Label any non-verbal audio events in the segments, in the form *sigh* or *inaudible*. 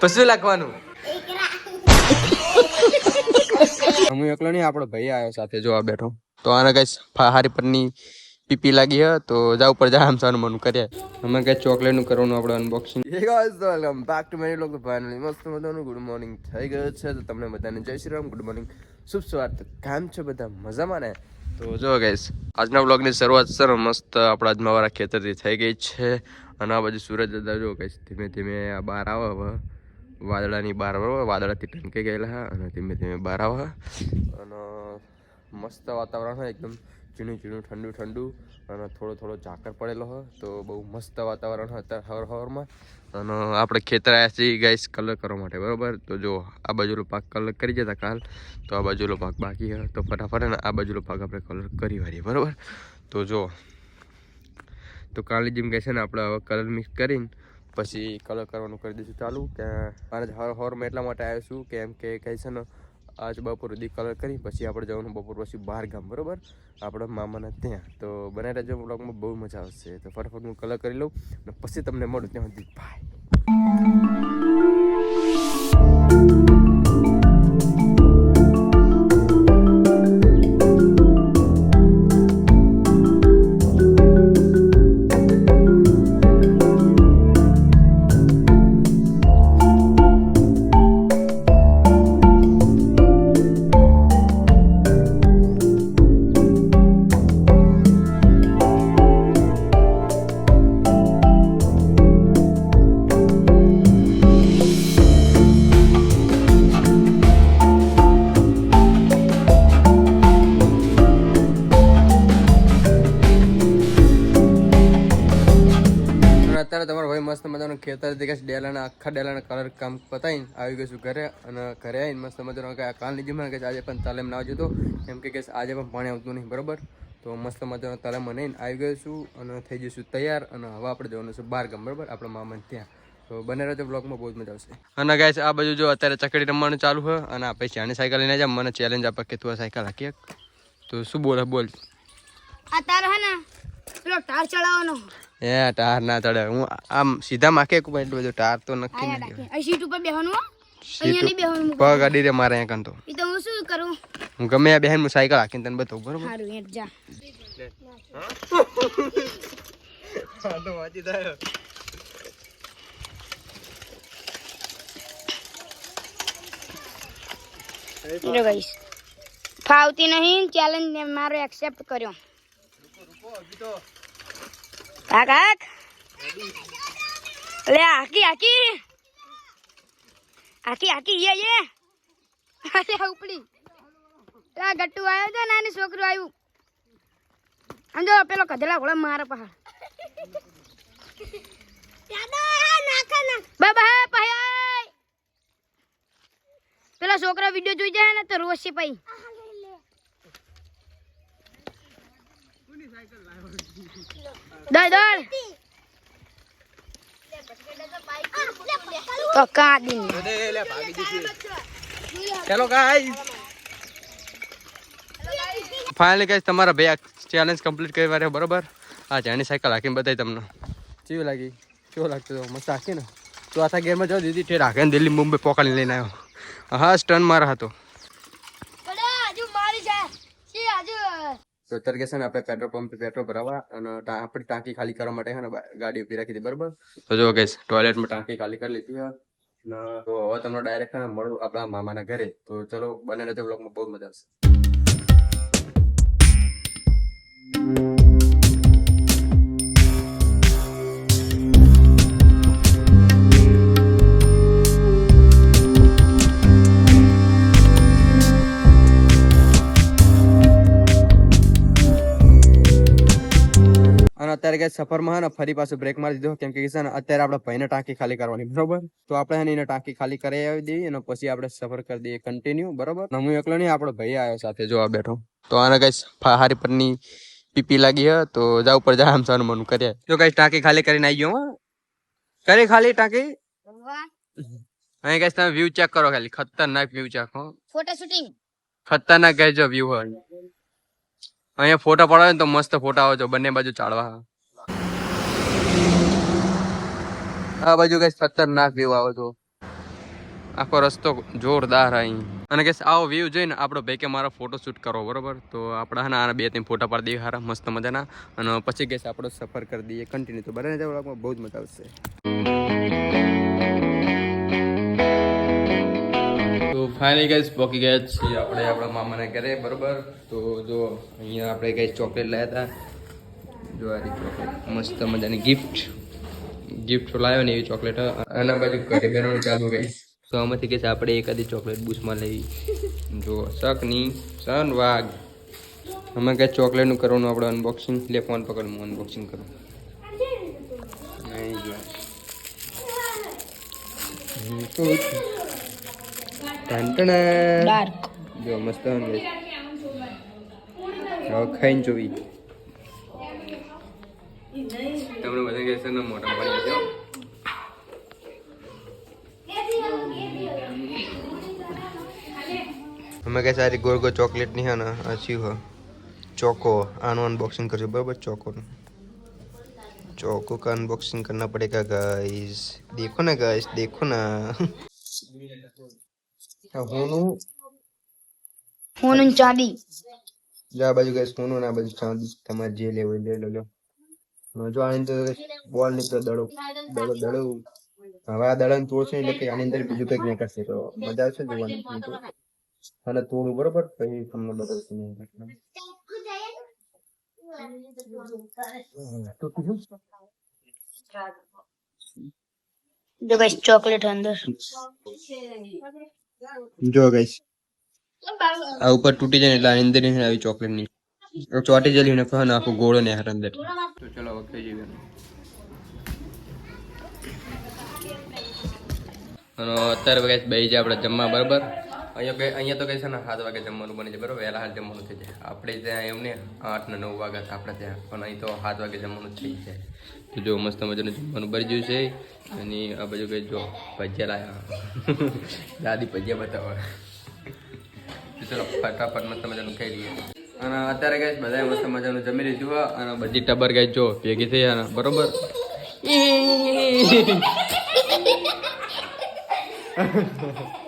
પછી લખવાનું? *laughs* હું એકલો નહીં આપણો ભાઈ આવ્યો સાથે જોવા બેઠો. તો આને કઈ હારી પરની પીપી લાગી હે તો જાવ ઉપર જા આમ મન કરે કરીએ. અમે કઈ ચોકલેટનું કરવાનું આપણે unboxing hey guys welcome back to many લોક ફાઇનલી મસ્ત મજાનું ગુડ મોર્નિંગ થઈ ગયો છે. તો તમને બધાને જય શ્રી રામ ગુડ મોર્નિંગ શુભ સવાર તો છે છો બધા? મજામાં ને? તો જો ગાઈસ આજના વ્લોગની શરૂઆત સર મસ્ત આપણા અજમાવાળા ખેતરથી થઈ ગઈ છે. અને આ બાજુ સૂરજ દાદા જો કહીશ ધીમે ધીમે આ બહાર આવે હવે. વાદળાની બહાર આવે, વાદળાથી ટંકી ગયેલા અને ધીમે ધીમે બહાર આવે અને મસ્ત વાતાવરણ હોય એકદમ ઝીણું ઝીણું ઠંડુ ઠંડુ. અને થોડો થોડો ઝાકર પડેલો હોય તો બહુ મસ્ત વાતાવરણ હતા હર હવાર અને આપણે ખેતર આવ્યા છીએ ગાઈસ કલર કરવા માટે, બરાબર? તો જો, આ બાજુનો પાક કલર કરી જતા કાલ. તો આ બાજુનો પાક બાકી હોય તો ફટાફટ ને આ બાજુનો પાક આપણે કલર કરી વાળીએ, બરાબર? તો જો, તો કાલની જેમ કહે છે ને, આપણે હવે કલર મિક્સ કરીને પછી કલર કરવાનું કરી દઈશું ચાલુ. કે મારે હર, હરમાં એટલા માટે આવ્યો છું, કેમ કે કહે છે ને આજ બપોર સુધી કલર કરી, પછી આપણે જવાનું બપોર પછી બહાર ગામ, બરાબર? આપણા મામાના ત્યાં. તો બનાવી રહેજો બ્લોગમાં બહુ મજા આવશે. તો ફટાફટ હું કલર કરી લઉં અને પછી તમને મળું ત્યાં સુધી. બાય ખેતર દેખાય છે ડેલાના આખા ડેલાના કલર કામ પતાવીને આવી ગયું છું ઘરે અને ઘરે આવીને મસ્ત મજાનો કે નહીં જમવાનું કે આજે પણ તાલીમ ના જતો કેમ કે આજે પણ પાણી આવતું નહીં, બરોબર? તો મસ્ત મજાનો તાલીમ બનાવીને આવી ગયો છું અને થઈ જઈશું તૈયાર અને હવે આપણે જવાનું છે બાર ગામ બરોબર? આપણા મામાને ત્યાં. તો બને રહેજો બ્લોગમાં બહુ જ મજા આવશે. અને ગાય આ બાજુ જો અત્યારે ચકડી રમવાનું ચાલુ હોય અને આ પછી આની સાયકલ લઈને જાય મને ચેલેન્જ આપે કે તું સાયકલ હાકી તો શું બોલે, બોલ. આ તારો હે ને, પેલો ટાર ચડાવવાનો. એ ટાર ના ચડે. હું આમ સીધા માખે કુ એટલું બધું ટાર તો નક્કી આયા આ સીટ ઉપર બેહવાનું સીટ અહીંયા નહીં બેહવાનું પગ અડી રે મારે અહીંયા કંતો. ઈ તો હું શું કરું? હું ગમે આ બહેન હું સાયકલ હાકીને તને બતાવું બરોબર? સારું હેટ જા. તો વાજી થાય જો ગાઈસ ફાવતી નહીં ચેલેન્જ મારો એક્સેપ્ટ કર્યો. કાક કાક લે હાકી હાકી હાકી હાકી યે યે અરે ઉપડી આ ગટ્ટુ આવ્યો છે નાની છોકરું આવ્યું સમજો પેલો કધેલા ઘોડા મારે પહાડ બાબા પેલા છોકરા વિડિયો જોઈ જાય ને તો રોશે પઈ દળ દળ તો કાદી હેલો ગાઈસ ફાઇનલી ગાઈસ તમારા બે ચેલેન્જ કમ્પ્લીટ કરી વારે બરોબર? આ જાણી સાયકલ હાકીને બતાવી તમને. કેવી લાગી? કેવો લાગતો હતો? મસ્ત હાકી ને ચોથા ગેરમાં જાઓ દીદી ઠેર રાખે દિલ્હી મુંબઈ પોકાળી લઈને આવ્યો. હા સ્ટન મારા હતો હજુ મારી છે તો અત્યારે કે ને, આપણે પેટ્રોલ પંપ પેટ્રોલ ભરાવા અને આપણી ટાંકી ખાલી કરવા માટે છે ને ગાડી ઊભી રાખી હતી, બરોબર? તો જો ગઈશ ટોયલેટમાં ટાંકી ખાલી કરી લીધી તો હવે તમને ડાયરેક્ટ મળું આપણા મામાના ઘરે. તો ચલો બને રહેજો બ્લોગમાં બહુ મજા આવશે. અત્યારે કે સફરમાં હે ને ફરી પાછું બ્રેક મારી દીધો કેમ કે કિસાન અત્યારે આપણે ભાઈને ટાંકી ખાલી કરવાની બરોબર? તો આપણે હે ને એને ટાંકી ખાલી કરી આવી દઈએ અને પછી આપણે સફર કરી દઈએ કન્ટિન્યુ બરોબર? હું એકલો નહીં આપણો ભાઈ આવ્યો સાથે જોવા બેઠો. તો આને કઈ હારી પરની પીપી લાગી હે તો જા ઉપર જા આમ સાનું મન કરીએ. તો કઈ ટાંકી ખાલી કરીને આવી ગયો કરી ખાલી ટાંકી? અહીં કઈ તમે વ્યૂ ચેક કરો ખાલી ખતરનાક વ્યૂ ચેક હો. ફોટો શૂટિંગ ખતરનાક કહેજો વ્યૂ હોય. અહીંયા ફોટા પડાવે ને તો મસ્ત ફોટા આવે છે, બંને બાજુ ચાળવા. આ બાજુ કઈ ખતરનાક વ્યૂ આવે તો આખો રસ્તો જોરદાર અહીં. અને કે આવો વ્યૂ જોઈને આપણો ભાઈ કે મારો ફોટો શૂટ કરો, બરોબર? તો આપણા હા આના બે ત્રણ ફોટા પાડી દઈએ સારા મસ્ત મજાના. અને પછી ગેસ આપણો સફર કરી દઈએ કન્ટિન્યુ તો બરાબર બહુ જ મજા આવશે. ફાઇનલી ગઈસ પહોંચી ગયા છીએ આપણે આપણા મામાને ઘરે બરોબર? તો જો અહીંયા આપણે કઈ ચોકલેટ લાવ્યા હતા. જો આ ચોકલેટ મસ્ત મજાની ગિફ્ટ ગિફ્ટ લાવ્યો ને એવી ચોકલેટ આના બાજુ ઘરે બેનવાનું ચાલુ ગઈ તો આમાંથી કહેશે આપણે એકાદી ચોકલેટ બુશમાં લેવી જો શકની સન વાઘ અમે કઈ ચોકલેટનું કરવાનું આપણે અનબોક્સિંગ લે ફોન પકડ હું અનબોક્સિંગ કરું. નહીં જો ટંટણા. ડાર્ક જો મસ્ત હે ને. હવે ખાઈને જોવી તમને બધા કહેશે ને મોટા પડી જશે હો. અમે કહે સારી ગોળ ગોળ ચોકલેટ ની હે ને આ શું હે ચોકો આનું અનબોક્સિંગ કરજો બરાબર ચોકોનું ચોકો का अनबॉक्सिंग करना पड़ेगा गाइस देखो ना गाइस देखो ना હોનું ફોન ચાંદી. જો બાજુ ગાઈસ સોનું ના બાજુ ચાંદી. તમારે જે લેવું લઈ લો. લો જો આની અંદર બોલ દડો દડો દડો. હવે આ દડાને તોડશે એટલે કે આની અંદર બીજું કંઈક નીકળશે. તો મજા આવશે જોવાની. અને તોડું બરોબર? પછી તમને બતાવશું જો કઈ ચોકલેટ અંદર. જો ગાઈસ આ ઉપર તૂટી જાય એટલે અંદર નહીં આવી ચોકલેટની. ચોટી જલી ને ફન આખો ગોળો ને હાર અંદર. તો ચલો હવે ખાઈ જઈએ. અને અત્યારે ગાઈસ બેસી જાય આપણે જમવા બરાબર? અહીંયા અહીંયા તો કઈ છે ને સાત વાગે જમવાનું બની જાય બરાબર? વહેલા હાલ જમવાનું થઈ જાય. આપણે ત્યાં એમને આઠ ને નવ વાગ્યા છે આપણે ત્યાં પણ અહીં તો સાત વાગે જમવાનું થઈ જાય. તો જો મસ્ત મજાનું જમવાનું ભરી ગયું છે. અને આ બાજુ કઈ જો ભજીયા લાયા. દાદી ભજીયા બતાવો. ચલો ફટાફટ મસ્ત મજાનું ખાઈ લઈએ. અને અત્યારે ગાઈસ બધા મસ્ત મજાનું જમી લીધું અને બધી ટબર ગાઈસ જો ભેગી થઈ અને બરોબર? *laughs* *laughs*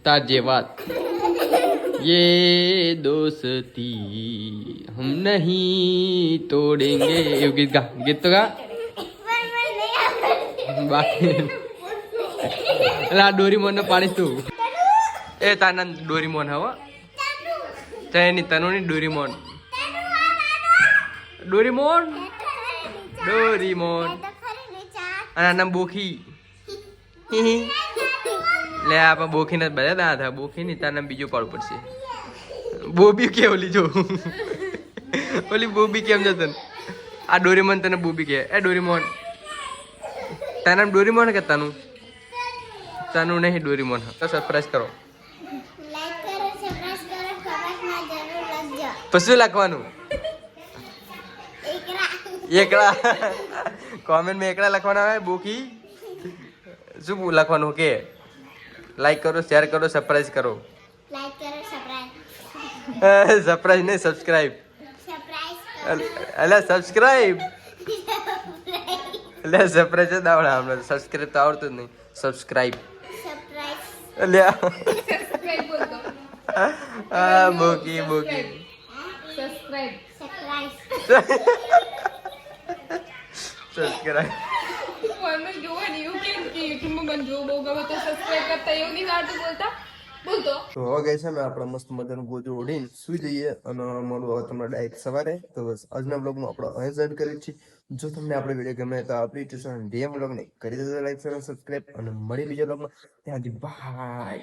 જ તાજે વાત ये दोस्ती हम नहीं तोड़ेंगे એવું ગીત ગા ગીત તો ગા વન વન નહીં આવડે બાકી એટલે આ ડોરીમોન ને પાડીશ તું એ તાના ડોરીમોન હવો ચાઇની તનુની ડોરીમોન ડોરીમોન ડોરીમોન તો ખરી ને ચાર અને આના બોખી લે આપણે બોખી ને બધા ના હતા બોખી ની તાર નામ બીજું પાડવું પડશે. બોબી કે ઓલી જો ઓલી બોબી કેમ જતો આ ડોરીમોન તને બોબી કે એ ડોરીમોન. તારા નામ ડોરીમોન કે તનું? તાનું નહીં ડોરીમોન. તો સરપ્રાઈઝ કરો. પછી લખવાનું? એકડા કોમેન્ટમાં એકડા લખવાના આવે બોકી શું લખવાનું કે? લાઈક કરો શેર કરો સરપ્રાઈઝ કરો. લાઈક કરો સરપ્રાઈઝ સરપ્રાઈઝ *laughs* નહીં સબસ્ક્રાઈબ સરપ્રાઈઝ એટલે સબસ્ક્રાઇબ એટલે સરપ્રાઈઝ જ આવડે હમણાં સબસ્ક્રાઇબ તો આવડતું જ નહીં. સબસ્ક્રાઇબ આ બોકી બોકી સરપ્રાઈઝ સબસ્ક્રાઈબ ફોનમાં જોવાની એવું કેમ કે યુટ્યુબમાં મને જો બહુ ગમે તો સબસ્ક્રાઇબ કરતા એવું નહીં કાઢતું બોલતા. બોલતો તો. હવે છે ને આપણે મસ્ત મજાનું ગોજું ઓઢીને સુઈ જઈએ અને મળું હવે તમને ડાયરેક્ટ સવારે. તો બસ, આજના બ્લોગમાં આપણે અહીં એડ કરીએ છીએ. જો તમને આપણે વીડિયો ગમે તો આપણી ટ્યુશન ડીએમ બ્લોગને કરી દેજો લાઈક શેર સબસ્ક્રાઇબ અને મળી બીજા બ્લોગમાં ત્યાંથી બાય